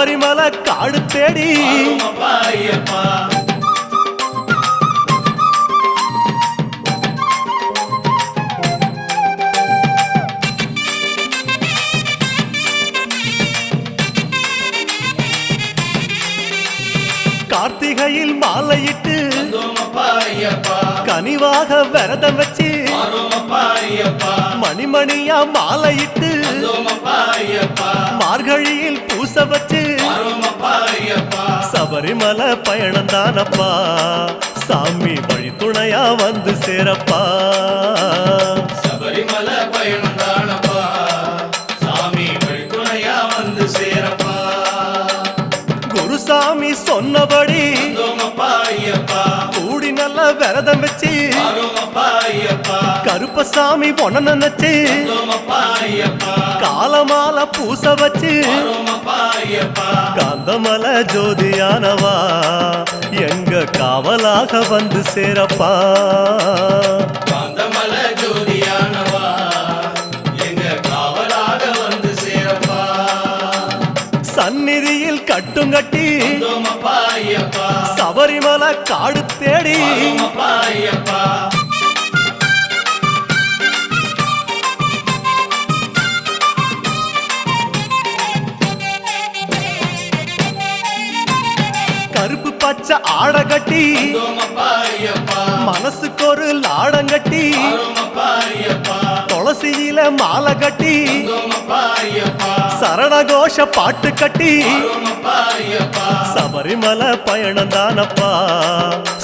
சபரிமலை காடு தேடி. கார்த்திகையில் மாலையிட்டு கனிவாக விரதம் வச்சு மணிமணியா மாலையிட்டு மார்கழியில் பூச வச்சு சபரிமலை பயணம் தானப்பா சாமி வழி துணையா வந்து சேரப்பா. சபரிமலை பயணம் தானப்பா சாமி வழி துணையா வந்து சேரப்பா. குருசாமி சொன்னபடி கூடி நல்ல விரதம் வச்சு ஐயப்பா கருப்பசாமி பொண்ண நினைச்சு காலமால பூச வச்சு காந்தமலை ஜோதியானவா எங்க காவலாக வந்து சேரப்பா. காந்தமலை ஜோதியானவா எங்க காவலாக வந்து சேரப்பா. சந்நிதியில் கட்டும் கட்டி சபரிமலை காடு தேடி ஆட கட்டி மனசுக்கு ஒரு லாடம் கட்டி வரோமப்பா ஐயப்பா துளசியில மாலை கட்டி சரணகோஷ பாட்டு கட்டி சபரிமலை பயணம் தானப்பா.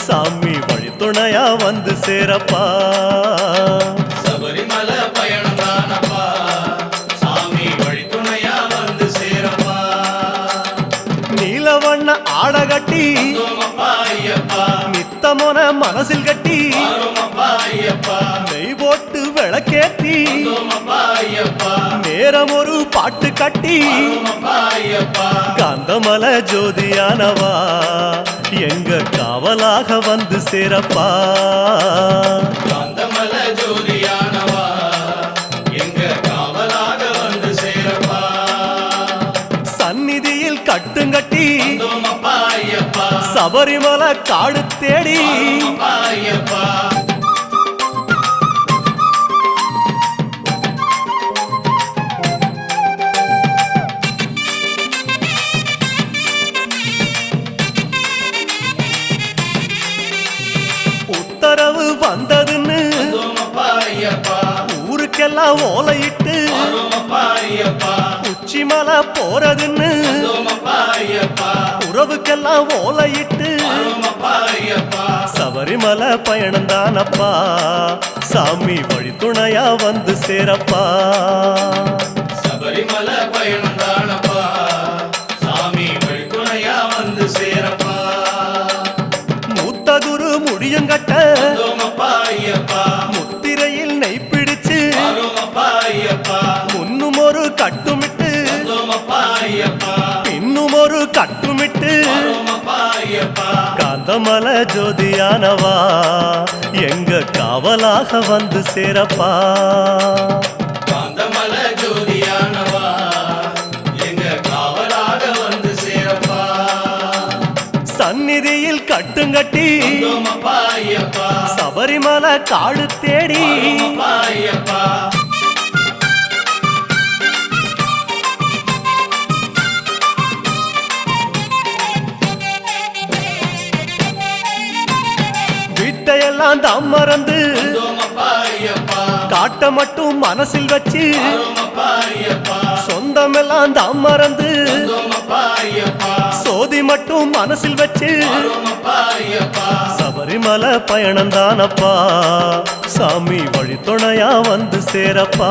சாமி வழி துணையா வந்து சேரப்பா. சபரிமலை பயணம் தானப்பா. சாமி வழி துணையா வந்து சேரப்பா. நீலவண்ண ஆட மனசில் கட்டி. நெய் போட்டு விளக்கேத்தி. நேரம் ஒரு பாட்டு கட்டி. வரோமப்பா ஜோதியானவா எங்க காவலாக வந்து சேரப்பா. சபரிமலை காடு தேடி. உத்தரவு வந்ததுன்னு ஊருக்கெல்லாம் ஓலையிட்டு. உச்சிமலை போறதுன்னு. உறவுக்கெல்லாம் ஓலையிட்டு சபரிமலை பயணம் தானப்பா. சாமி வழி துணையா வந்து சேரப்பா. காந்தமலை ஜோதியானவா? எங்க காவலாக வந்து சேரப்பா? காந்தமலை ஜோதியானவா? எங்க காவலாக வந்து சேரப்பா? சந்நிதியில் கட்டுங்கட்டி சபரிமலை காடு தேடி சொந்தமெல்லாம் தம் மறந்து காட்ட மட்டும் மனசில் வச்சு சொந்தமெல்லாம் தம் மறந்து சோதி மட்டும் மனசில் வச்சு சபரிமலை பயணம் தானப்பா. சாமி வழித்துணையா வந்து சேரப்பா.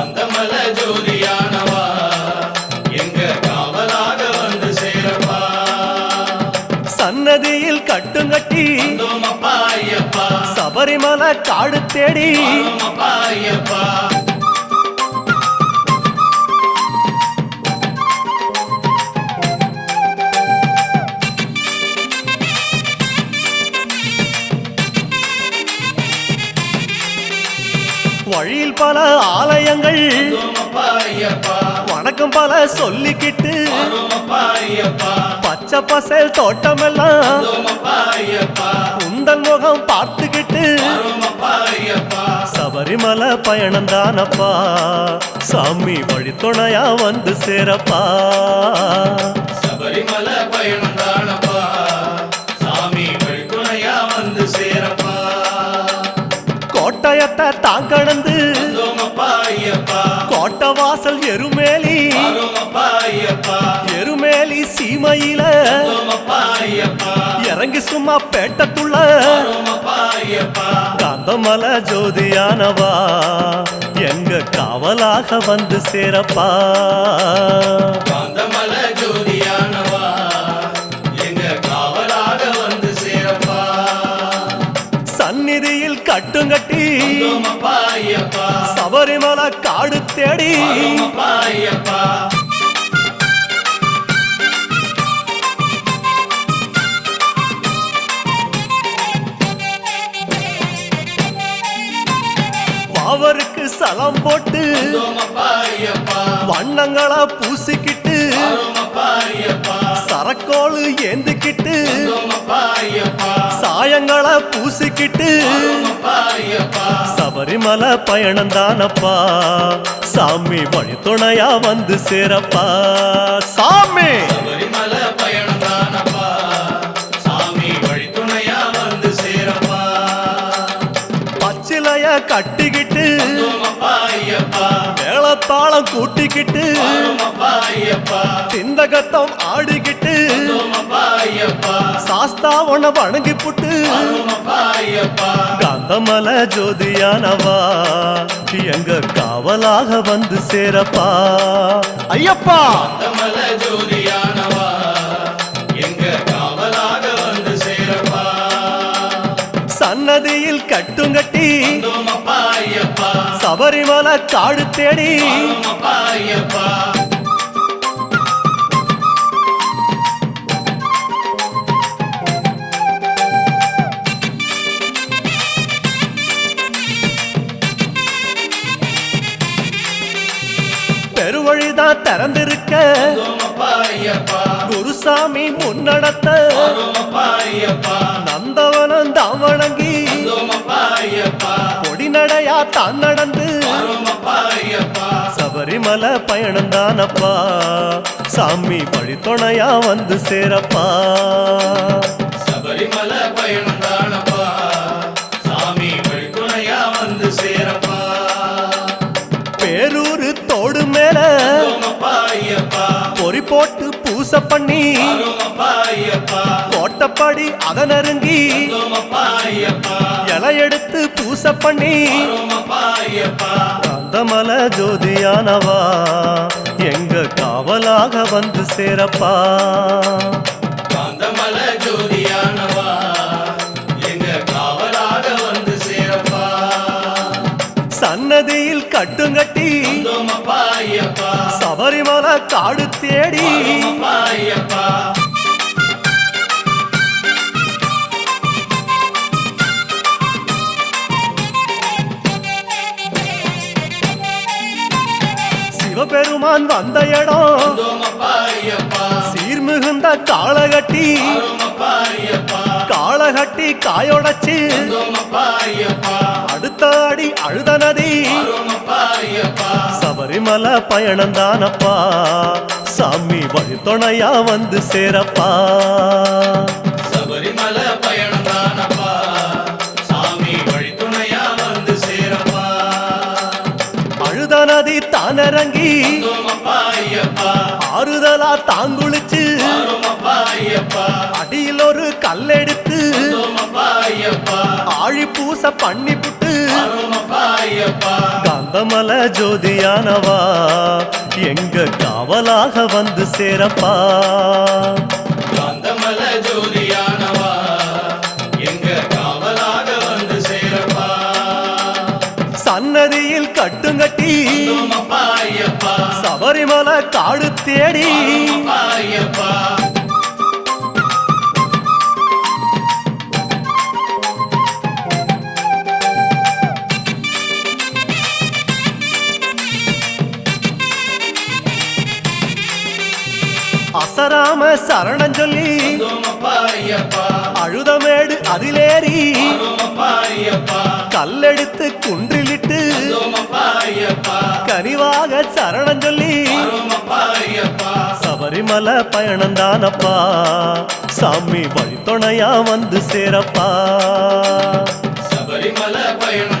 சன்னதியில் கட்டுங்கட்டி சபரிமலை காடு தேடி வழியில் பல ஆலயங்கள் வணக்கம் பல சொல்லிக்கிட்டு. பச்சை பசேல் தோட்டமெல்லாம் உந்தன் முகம் பார்த்துக்கிட்டு. சபரிமலை பயணம் தானப்பா. சாமி வழித்துணையா வந்து சேரப்பா. சபரிமலை பயணம் தானப்பா. சாமி வழித்துணையா வந்து சேரப்பா. கோட்டயத்தை தான் கடந்து கோட்டை வாசல் எருமேலி எருமேலி சீமையில இறங்கி சும்மா பேட்டத்துள்ள காந்தமல ஜோதியானவா. எங்க காவலாக வந்து சேரப்பா. காந்தமல ஜோதியானவா. எங்க காவலாக வந்து சேரப்பா. சந்நிதியில் கட்டுங்கட்டி சபரிமலை காடு தேடி வரோமப்பா போட்டு வண்ணங்களா பூசிக்கிட்டு சரக்கோளு ஏந்திக்கிட்டு சாயங்களா பூசிக்கிட்டு சபரிமலை பயணம் தானப்பா. சாமி வழித்துணையா வந்து சேரப்பா. சாமி! மேளத்தாளம் கூட்டிக்கிட்டு சிந்தகத்தம் ஆடிக்கிட்டு சாஸ்தாவன வணங்கி புட்டு காந்தமல ஜோதியானவா எங்க காவலாக வந்து சேரப்பா. ஐயப்பா! காந்தமல சபரிமலை காடு தேடி. பெருவழிதான் திறந்திருக்க. குருசாமி முன்னடத்த. பொடிநடையா தான் நடந்து. வரோமப்பா சபரிமலை பயணம் தானப்பா. சாமி வழித்துணையா வந்து சேரப்பா. சபரிமலை பண்ணி கோட்டப்படி அத நெருங்கி இலை எடுத்து பூச பண்ணி காந்தமல ஜோதியானவா. எங்க காவலாக வந்து சேரப்பா. காந்தமல ஜோதியானவா. எங்க காவலாக வந்து சேரப்பா. சன்னதியில் கட்டுங்கட்டி சபரிமலை காடு தேடி. சிவபெருமான் வந்த இடம். சீர்மிகுந்த காளகட்டி காளகட்டி காயோடச்சு. சபரிமலை பயணம் தானப்பா. சாமி வழித்துணையா வந்து சேரப்பா. சபரிமலை பயணம் தானப்பா. சாமி வழித்துணையா வந்து சேரப்பா. அழுத நதி ஐயப்பா. ஆறுதலா தாங்குளிச்சு. அடியில் ஒரு கல்லெடுத்து. ஆழி பூச பண்ணி புட்டு காந்தமல ஜோதியானவா? எங்க காவலாக வந்து சேரப்பா? ஜோதியானவா? எங்க காவலாக வந்து சேரப்பா? சன்னதியில் கட்டுங்கட்டி. சபரிமலை காடு தேடி. வந்தோமப்பா சரணம் சொல்லி அழுதமேடு அதிலேறி கல்லெடுத்து குன்றிலிட்டு கனிவாக சரணம் சொல்லி சபரிமலை பயணம் தானப்பா. சாமி வழித்துணையா வந்து சேரப்பா. சபரிமலை பயணம்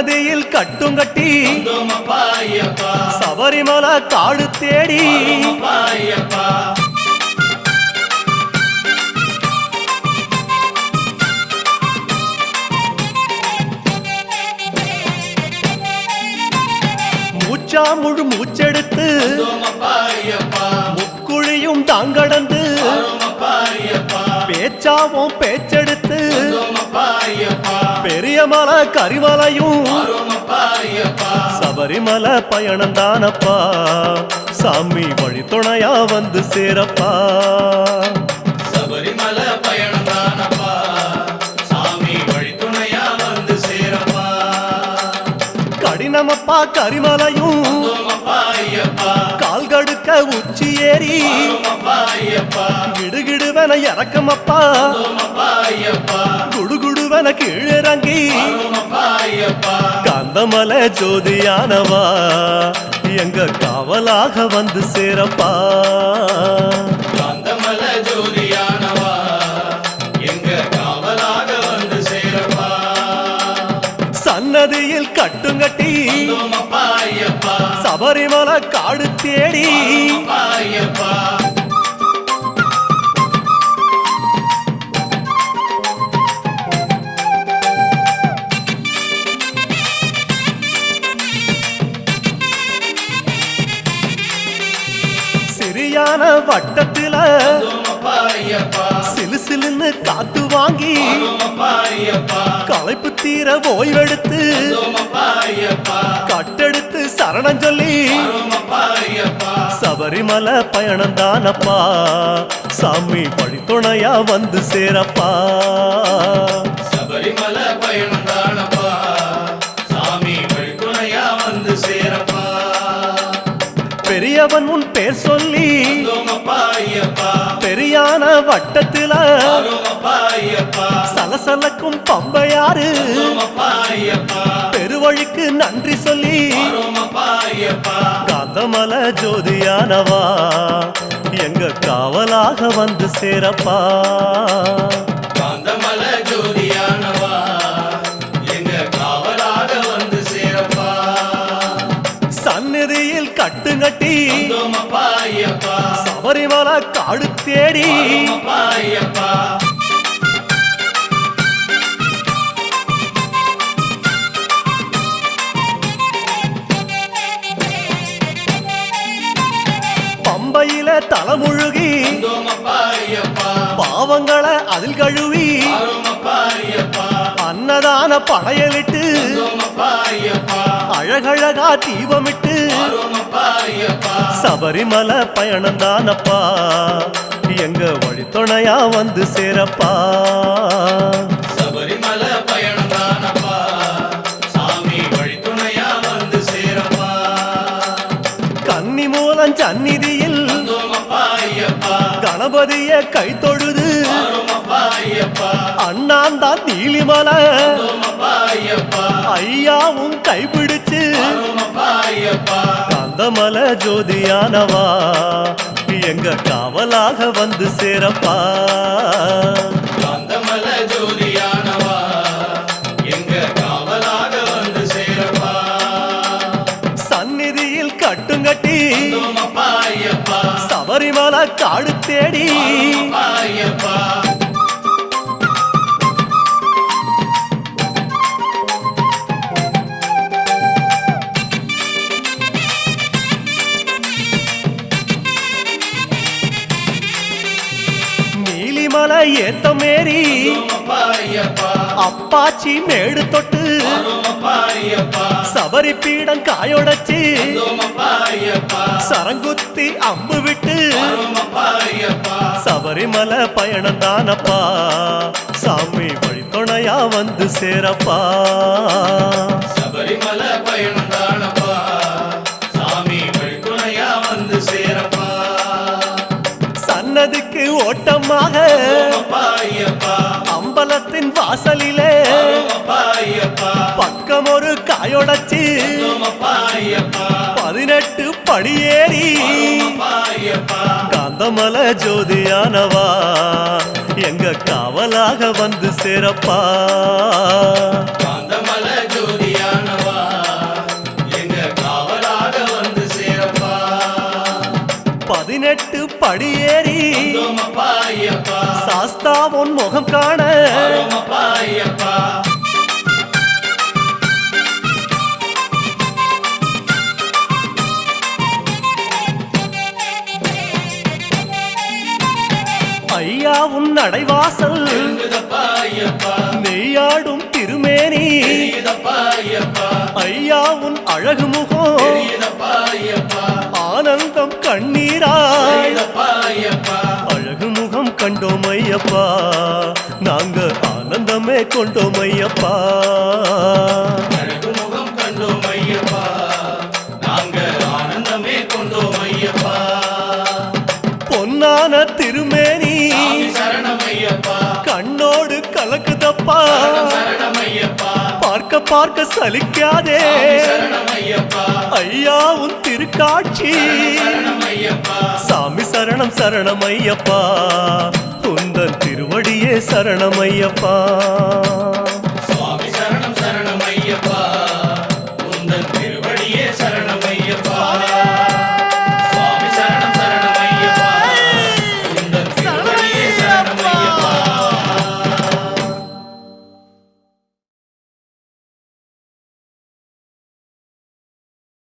சன்னதியில் கட்டும் கட்டி சபரிமலை காடு தேடி மூச்சா முழு மூச்செடுத்து முக்குழியும் தாங்கடந்து பேச்சாவும் பேச்செடு பெரிய மலை கரிமலையும் சபரிமலை பயணம் தானப்பா. சாமி வழித்துணையா வந்து சேரப்பா. சபரிமலை பயணம் தானப்பா. சாமி வழித்துணையா வந்து சேரப்பா. கடினமப்பா கரிமலையும். வந்தோமப்பா உச்சி ஏறி. கிடுகிடுவன இறக்கமப்பா. குடுகுடுவன கீழிறங்கி. கந்தமல ஜோதியானவா. எங்க காவலாக வந்து சேரப்பா. சபரிமலை காடு தேடி. வந்தோமப்பா சிறியான வட்டத்தில சிலு சிலுன்னு காத்து வாங்கி களைப்பு தீர ஓய்வெடுத்து கட்டெடுத்து சரணம் சொல்லி சபரிமலை பயணம் தானப்பா. சாமி வழித்துணையா வந்து சேரப்பா. சபரிமலை பயணம் தானப்பா. சாமி வழித்துணையா வந்து சேரப்பா. பெரியவன் உன் பேர் சொல்லி பெரியான வட்டத்தில சலசலக்கும் பம்பையாறு. பெருவழிக்கு நன்றி சொல்லி காந்தமல ஜோதியானவா. எங்க காவலாக வந்து சேரப்பா. கட்டி. சபரிமல காடு தேடி. பம்பையில தலைமுழுகி பாவங்களை அதில் கழுவி. அன்னதான படையலிட்டு அழகழகா தீபமிட்டு சபரிமலை பயணம் தானப்பா. எங்க வழித்துணையா வந்து சேரப்பா. சபரிமலை பயணம் தானப்பா. சாமி வழித்துணையா வந்து சேரப்பா. கன்னி மூலம் சந்நிதியில் கணபதிய கை தொழுது அண்ணாந்தான் நீலிமலை. ஐயாவும் ஐயப்பா. கந்தமல ஜோதியானவா. எங்க காவலாக வந்து சேரப்பா. காந்தமல ஜோதியானவா. எங்க காவலாக வந்து சேரப்பா. சந்நிதியில் கட்டுங்கட்டி. சபரிமலை காடு தேடி. நீலிமலை ஏத்தமேரி அப்பாச்சி மேடு தொட்டு சபரி பீடம் காயொடச்சு. சரங்குத்தி அம்பு விட்டு சபரிமலை பயணம் தானப்பா சாமி வழித்துணையா வந்து சேரப்பா சபரிமலை பயணம் தானப்பா. சாமி வழித்துணையா வந்து சேரப்பா. சன்னதிக்கு ஓட்டமாக அம்பலத்தின் வாசலிலே. பக்கம் ஒரு காயொடச்சு. பதினெட்டு படியேறி. காந்தமல ஜோதியானவா. எங்க காவலாக வந்து சேரப்பா. காந்தமல ஜோதியானவா. எங்க காவலாக வந்து சேரப்பா. பதினெட்டு படியேறி. சாஸ்தா உன் முகம் காண. ஐயப்பா. ஐயா உன் நடைவாசல். நெய்யாடும் திருமேனி. ஐயா உன் அழகு முகம் ஆனந்தம் ஐயப்பா. அழகு முகம் கண்டோம் ஐயப்பா. நாங்க ஆனந்தமே கொண்டோம் ஐயப்பா. முகம் கண்டோம் ஐயப்பா. நாங்க ஆனந்தமே கொண்டோம் ஐயப்பா. பொன்னான திருமேனி. கண்ணோடு கலக்குதப்பா. பார்க்க பார்க்க சலிக்காதே. ஐயா உன் திருக்காட்சி. சாமி சரணம் சரணம் ஐயப்பா. உந்தன் திருவடியே சரணமையப்பா. சுவாமி சரணம் சரணமையப்பா.